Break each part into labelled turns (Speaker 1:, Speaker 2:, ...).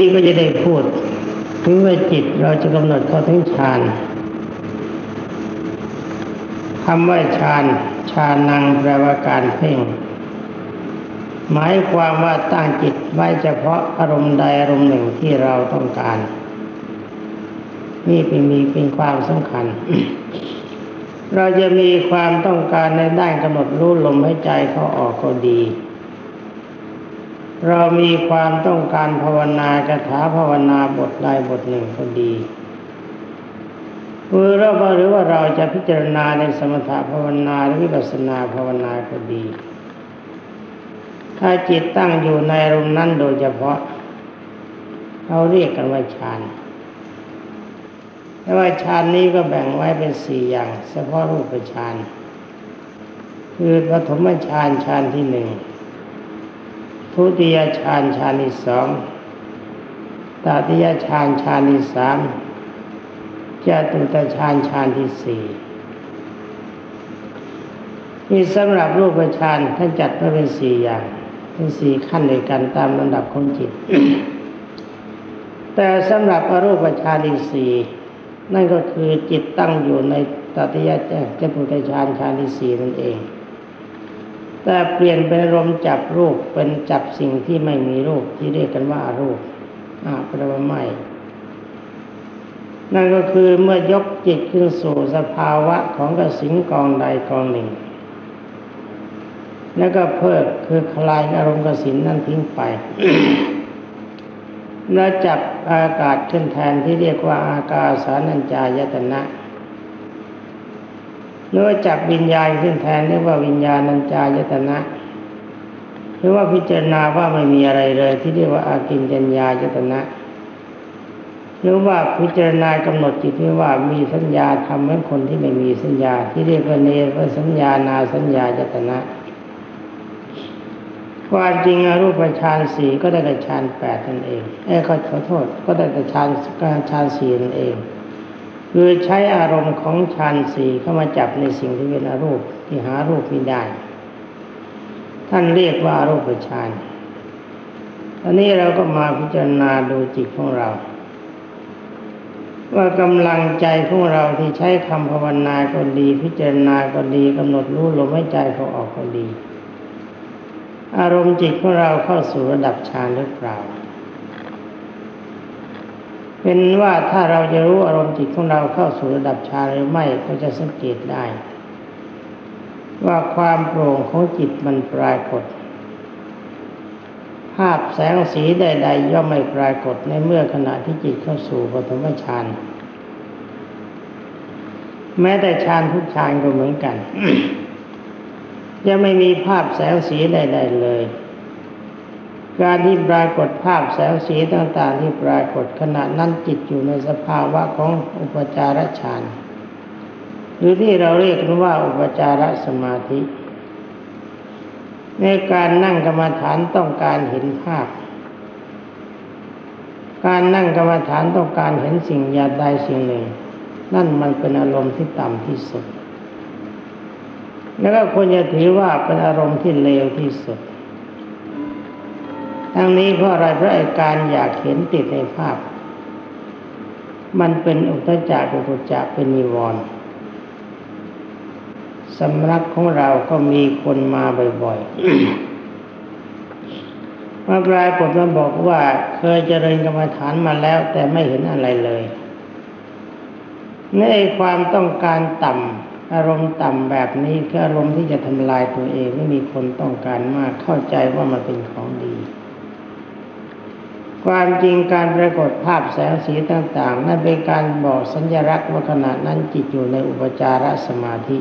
Speaker 1: นี่ก็จะได้พูด ถึงว่าจิตเราจะกำหนดเข้าถึงฌานคำว่าฌานฌานังแปลว่าการเพ่ง หมายความว่าตั้งจิตไว้เฉพาะอารมณ์ใดอารมณ์หนึ่งที่เราต้องการ นี่เป็นมีเป็นความสำคัญ เราจะมีความต้องการในด้านกำหนดรู้ลมให้ใจเขาออกก็ดี เรามีความต้องการภาวนากถาภาวนาบทใดบทหนึ่งก็ดีหรือเราหรือว่าเราจะพิจารณาในสมถภาวนาหรือวิปัสสนาภาวนาก็ดี ถ้าจิตตั้งอยู่ในอารมณ์นั้นโดยเฉพาะเราเรียกกันว่าฌานแต่ว่าฌานนี้ก็แบ่งไว้เป็นสี่อย่างเฉพาะรูปฌานคือปฐมฌานฌานที่หนึ่ง ทุติยฌานฌานที่สองตติยฌานฌานที่สามจตุตฌานฌานที่สี่นี่สำหรับรูปฌานท่านจัดไว้เป็นสี่อย่าง เป็นสี่ขั้นด้วยกันตามลำดับของจิต แต่สำหรับอรูปฌานที่สี่นั่นก็คือจิตตั้งอยู่ในตติยะเจตุตฌานฌานที่สี่นั่นเอง แต่เปลี่ยนเป็นลมจับรูปเป็นจับสิ่งที่ไม่มีรูปที่เรียกกันว่ารูปอาแปลว่าไม่นั่นก็คือเมื่อยกจิตขึ้นสู่สภาวะของกสิงกองใดกองหนึ่ง แล้วก็เพิกคือคลายอารมณ์กสินนั่นทิ้งไป แล้วจับอากาศขึ้นแทนที่เรียกว่าอากาสานัญจายตนะ รือว่าจับวิญญาณขึ้นแทนเรียกว่าวิญญาณัญจายตนะหรือว่าพิจารณาว่าไม่มีอะไรเลย ที่เรียกว่าอากินจัญญายตนะหรือว่าพิจารณากำหนดจิตที่ว่ามีสัญญาทำให้คนที่ไม่มีสัญญา ที่เรียกว่าเนรสัญญานาสัญญายตนะความจริงอรูปฌานสี่ก็ได้แต่ฌานแปดนั่นเอง เอ้ขอขอโทษ ก็ได้แต่ฌานฌานสี่นั่นเอง คือใช้อารมณ์ของฌานสี่เข้ามาจับในสิ่งที่เป็นอรูปที่หารูปไม่ได้ ท่านเรียกว่ารูปฌานอันนี้เราก็มาพิจารณาดูจิตของเรา ว่ากำลังใจของเราที่ใช้คำภาวนาก็ดี พิจารณาก็ดีกำหนดรู้ลมหายใจเขาออกก็ดี อารมณ์จิตของเราเข้าสู่ระดับฌานหรือเปล่า เป็นว่าถ้าเราจะรู้อารมณ์จิตของเราเข้าสู่ระดับฌานหรือไม่ก็จะสังเกตได้ ว่าความโปร่งของจิตมันปรากฏ ภาพแสงสีใด ๆ ย่อมไม่ปรากฏในเมื่อขณะที่จิตเข้าสู่ปฐมฌานแม้แต่ฌานทุกฌานก็เหมือนกันจะไม่มีภาพแสงสีใด ๆ เลย การที่ปรากฏภาพแสงสีต่างๆ ที่ปรากฏขณะนั้นจิตอยู่ในสภาวะของอุปจารฌานหรือที่เราเรียกกันว่าอุปจารสมาธิ ในการนั่งกรรมฐานต้องการเห็นภาพ การนั่งกรรมฐานต้องการเห็นสิ่งอยาใดสิ่งหนึ่ง นั่นมันเป็นอารมณ์ที่ต่ำที่สุด แล้วก็ควรจะถือว่าเป็นอารมณ์ที่เลวที่สุด ทั้งนี้เพราะอะไรเพราะอาการอยากเห็นติดในภาพ มันเป็นอุตจักอุตจักเป็นนิวรณ์สำนักของเราก็มีคนมาบ่อยๆมาปลายผลมาบอกว่าเคยเจริญกรรมฐานมาแล้ว แต่ไม่เห็นอะไรเลยในความต้องการต่ำอารมณ์ต่ำแบบนี้คืออารมณ์ที่จะทำลายตัวเองไม่มีคนต้องการมากเข้าใจว่ามันเป็นของดี ความจริงการปรากฏภาพแสงสีต่างๆ นั่นเป็นการบอกสัญลักษณ์ว่าขณะนั้นจิตอยู่ในอุปจารสมาธิ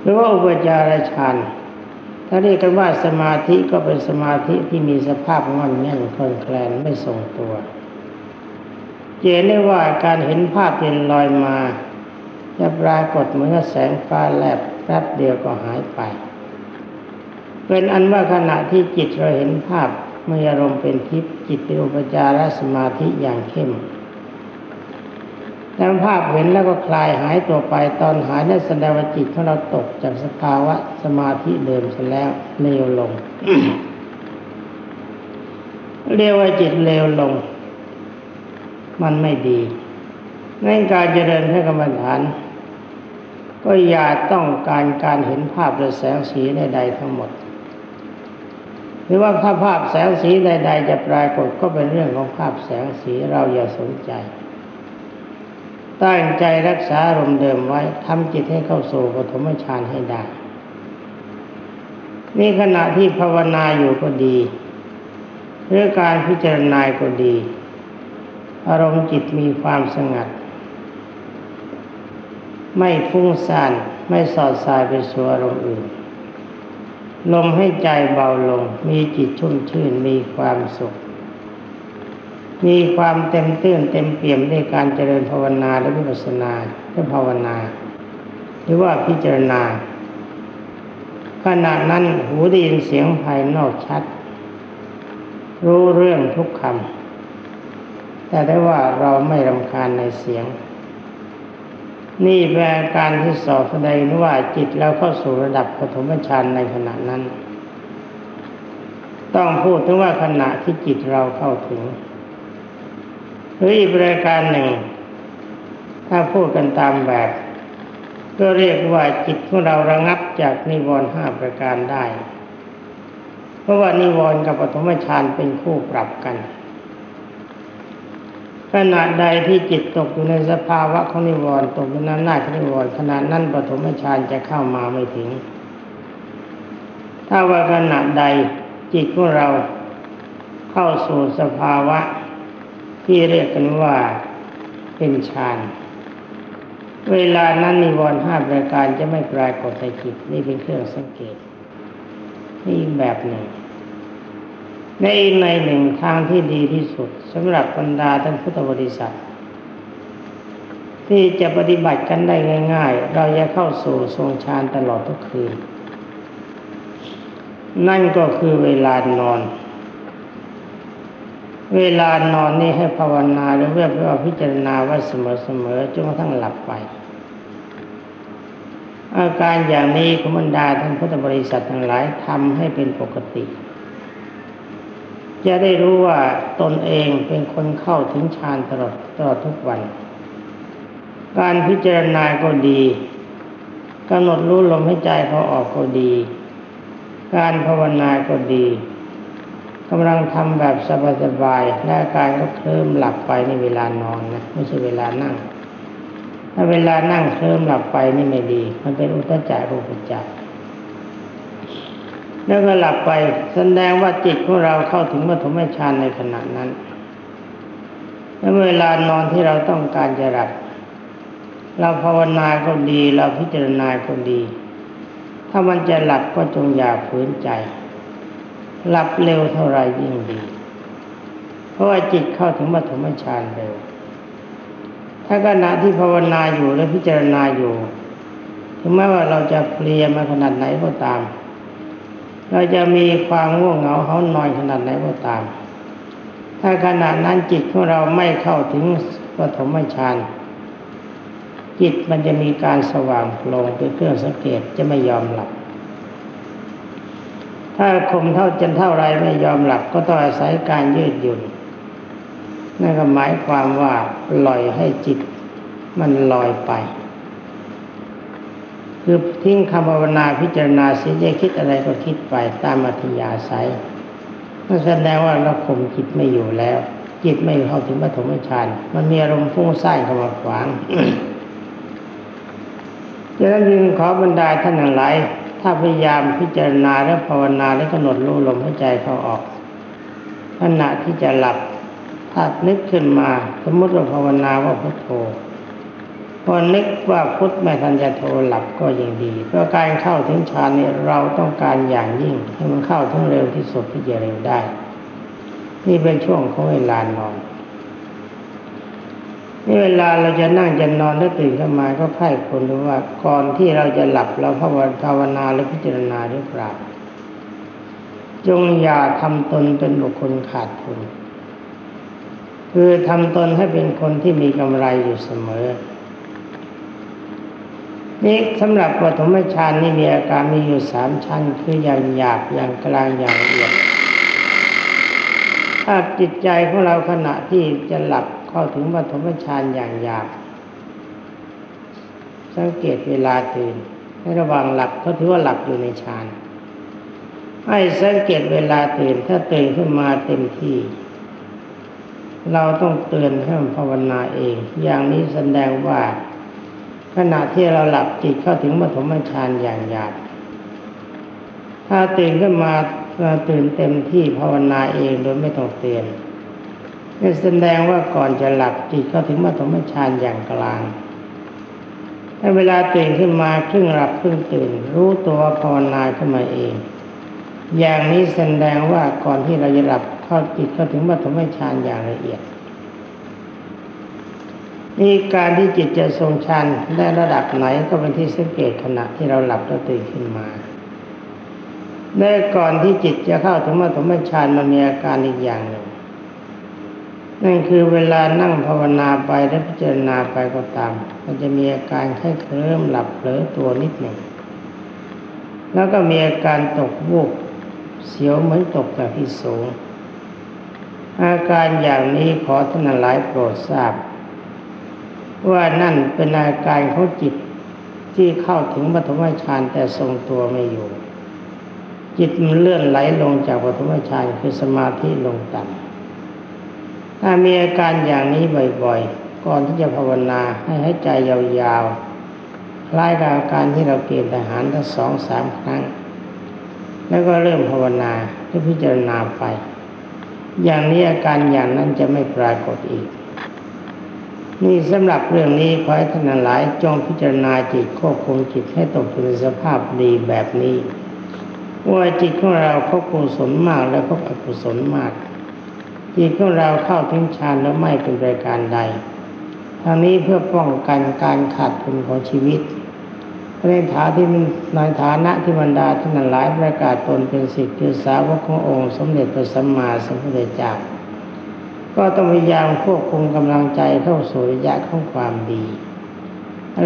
Speaker 1: หรือว่าอุปจารฌานถ้าเรียกกันว่าสมาธิก็เป็นสมาธิที่มีสภาพงอนแง่นคลอนแคลนไม่ทรงตัวเจนได้ว่าการเห็นภาพเป็นลอยมาจะปรากฏเหมือนแสงฟ้าแลบแป๊บเดียวก็หายไป เป็นอันว่าขณะที่จิตเราเห็นภาพ มีอารมณ์เป็นทิพย์จิตเป็นอุปจารสมาธิอย่างเข้มแต่ภาพเห็นแล้วก็คลายหายตัวไปตอนหายนั่นแสดงว่าจิตของเราตกจากสภาวะสมาธิเดิมเสแล้วเลวลงเรียกว่าจิตเลวลง มันไม่ดีในการเจริญพระกรรมฐาน ก็อย่าต้องการการเห็นภาพหรือแสงสีใดๆทั้งหมด หรือว่าถ้าภาพแสงสีใด ๆ จะปรากฏก็เป็นเรื่องของภาพแสงสีเราอย่าสนใจ ตั้งใจรักษาอารมณ์เดิมไว้ทำจิตให้เข้าสู่ปฐมฌานให้ได้ นี่ขณะที่ภาวนาอยู่ก็ดีหรือการพิจารณาก็ดี อารมณ์จิตมีความสงัด ไม่ฟุ้งซ่านไม่สอดสายไปสู่อารมณ์อื่น ลมให้ใจเบาลง มีจิตชุ่มชื่น มีความสุข มีความเต็มตื้นเต็มเปี่ยมในการเจริญภาวนาและวิปัสสนาและภาวนา หรือว่าพิจารณา ขณะนั้นหูได้ยินเสียงภายนอกชัด รู้เรื่องทุกคำแต่ได้ว่าเราไม่รำคาญในเสียง นี่แปลการที่สอบแสดงว่าจิตเราเข้าสู่ระดับปฐมฌานในขณะนั้น ต้องพูดถึงว่าขณะที่จิตเราเข้าถึงหรืออีกรายการหนึ่ง ถ้าพูดกันตามแบบ ก็เรียกว่าจิตของเราระงับจากนิวรณ์ห้าประการได้ เพราะว่านิวรณ์กับปฐมฌานเป็นคู่ปรับกัน ขณะใดที่จิตตกอยู่ในสภาวะของนิวรณ์ตกอยู่ในหน้าของนิวรณ์ขณะนั้นปฐมฌานจะเข้ามาไม่ถึง ถ้าว่าขณะใดจิตของเราเข้าสู่สภาวะที่เรียกกันว่าเป็นฌานเวลานั้นนิวรณ์ห้าประการจะไม่ปรากฏในจิตนี่เป็นเครื่องสังเกตนี่แบบหนึ่ง ในในหนึ่งทางที่ดีที่สุดสำหรับบรรดาท่านพุทธบริษัท ที่จะปฏิบัติกันได้ง่าย ๆ เราจะเข้าสู่ทรงฌานตลอดทุกคืน นั่นก็คือเวลานอน เวลานอนนี่ให้ภาวนาหรือเพื่อเพื่อพิจารณาว่าเสมอๆจนกระทั่งหลับไป อาการอย่างนี้คุณบรรดาท่านพุทธบริษัททั้งหลายทำให้เป็นปกติ จะได้รู้ว่าตนเองเป็นคนเข้าถึงฌานตลอดตลอดทุกวัน การพิจารณาก็ดีกำหนดรู้ลมให้ใจเขาออกก็ดี การภาวนาก็ดีกำลังทำแบบสบายๆและกายก็เคลิ้มหลับไปในเวลานอนนะไม่ใช่เวลานั่ง ถ้าเวลานั่งเคลิ้มหลับไปนี่ไม่ดี มันเป็นอุตจักรูปจัก แล้วก็หลับไปแสดงว่าจิตของเราเข้าถึงปฐมฌานในขณะนั้น แล้วเวลานอนที่เราต้องการจะหลับ เราภาวนาก็ดี เราพิจารณาก็ดี ถ้ามันจะหลับก็จงอย่าฝืนใจ หลับเร็วเท่าไรยิ่งดี เพราะว่าจิตเข้าถึงปฐมฌานเร็ว ถ้าขณะที่ภาวนาอยู่และพิจารณาอยู่ ถึงแม้ว่าเราจะเพลียมาขนาดไหนก็ตาม เราจะมีความง่วงเหงาเขานอนขนาดไหนก็ตาม ถ้าขณะนั้นจิตของเราไม่เข้าถึงปฐมฌานจิตมันจะมีการสว่างลงเป็นเครื่องสังเกตจะไม่ยอมหลับ ถ้าคมเท่าจนเท่าไรไม่ยอมหลับก็ต้องอาศัยการยืดหยุ่นนั่นก็หมายความว่าปล่อยให้จิตมันลอยไป คือทิ้งคำภาวนาพิจารณาเสียใจคิดอะไรก็คิดไปตามอัธยาศัยนั่นแสดงว่าเราข่มจิตไม่อยู่แล้ว จิตไม่เข้าถึงปฐมฌานมันมีอารมณ์ฟุ้งซ่านเข้ามาขวางดังนั้นจึงขอบรรดาท่านทั้งหลายถ้าพยายามพิจารณาและภาวนาและกำหนดรู้ลมหายใจเข้าออกขณะที่จะหลับถ้านึกขึ้นมาสมมติว่าภาวนาว่าพุทโธ พอนึกว่าพุทธไม่ทันจะโทรหลับก็ยังดี เพราะการเข้าถึงฌานนี้เราต้องการอย่างยิ่งให้มันเข้าถึงเร็วที่สุดที่จะเร็วได้ นี่เป็นช่วงของเวลานอนนี่เวลาเราจะนั่งจะนอนแล้วตื่นขึ้นมาก็ไพ่คนดูว่าก่อนที่เราจะหลับเราภาวนาหรือพิจารณาหรือเปล่าจงอย่าทำตนเป็นบุคคลขาดทุนคือทำตนให้เป็นคนที่มีกำไรอยู่เสมอ นี่สำหรับปฐมฌานนี่มีอาการมีอยู่สามชั้น คืออย่างหยาบอย่างกลางอย่างละเอียด ถ้าจิตใจของเราขณะที่จะหลับเข้าถึงปฐมฌานอย่างหยาบ สังเกตเวลาตื่นในระหว่างหลับเขาถือว่าหลับอยู่ในฌานให้สังเกตเวลาตื่นถ้าตื่นขึ้นมาเต็มที่ เราต้องเตือนให้มันภาวนาเอง อย่างนี้แสดงว่า ขณะที่เราหลับจิตเข้าถึงปฐมฌานอย่างหยาบถ้าตื่นขึ้นมาตื่นเต็มที่ภาวนาเองโดยไม่ต้องเตือนนี่แสดงว่าก่อนจะหลับจิตเข้าถึงปฐมฌานอย่างกลางถ้าเวลาตื่นขึ้นมาครึ่งหลับครึ่งตื่น รู้ตัวภาวนาขึ้นมาเอง อย่างนี้แสดงว่าก่อนที่เราจะหลับเข้าจิตเข้าถึงปฐมฌานอย่างละเอียด นี่การที่จิตจะทรงฌานได้ระดับไหนก็เป็นที่สังเกตขณะที่เราหลับแล้วตื่นขึ้นมาในก่อนที่จิตจะเข้าถึงปฐมฌานมันมีอาการอีกอย่างหนึ่งนั่นคือเวลานั่งภาวนาไปและพิจารณาไปก็ตาม มันจะมีอาการแค่เคลิ้มหลับเผลอตัวนิดหนึ่ง แล้วก็มีอาการตกวูบเสียวเหมือนตกจากที่สูง อาการอย่างนี้ขอท่านหลายโปรดทราบ ว่านั่นเป็นอาการของจิตที่เข้าถึงปฐมฌานแต่ทรงตัวไม่อยู่ จิตมันเลื่อนไหลลงจากปฐมฌานคือสมาธิลงต่ำถ้ามีอาการอย่างนี้บ่อยๆ ก่อนที่จะภาวนาให้ให้ใจยาวๆคล้ายกับอาการที่เราเกณฑ์ทหารทั้งสองสามครั้ง แล้วก็เริ่มภาวนาเพื่พิจารณาไป อย่างนี้อาการอย่างนั้นจะไม่ปรากฏอีก นี่สำหรับเรื่องนี้ขอให้ท่านหลายจงพิจารณาจิตควบคุมจิตให้ตกอยู่ในสภาพดีแบบนี้ว่าจิตของเราเขากุศลมากและเขาอกุศลมาก จิตของเราเข้าถึงฌานแล้วไม่เป็นรายการใดทางนี้เพื่อป้องกันการขาดทุนของชีวิตในฐานที่ในฐานะที่บรรดาท่านหลายประกาศตนเป็นสิทธิสาวกขององค์ สมเด็จพระสัมมาสัมพุทธเจ้า ก็ต้องพยายามควบคุมกำลังใจเข้าสู่ระยะของความดี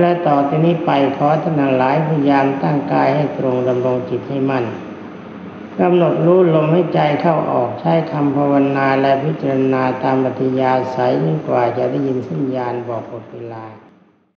Speaker 1: และต่อจากนี้ไปขอท่านหลายพยายามตั้งกายให้ตรงดำรงจิตให้มั่นกำหนดรู้ลมให้ใจเข้าออกใช้คำภาวนาและพิจารณาตามปฏิยาสายยิ่งกว่าจะได้ยินสัญญาณบอกหมดเวลา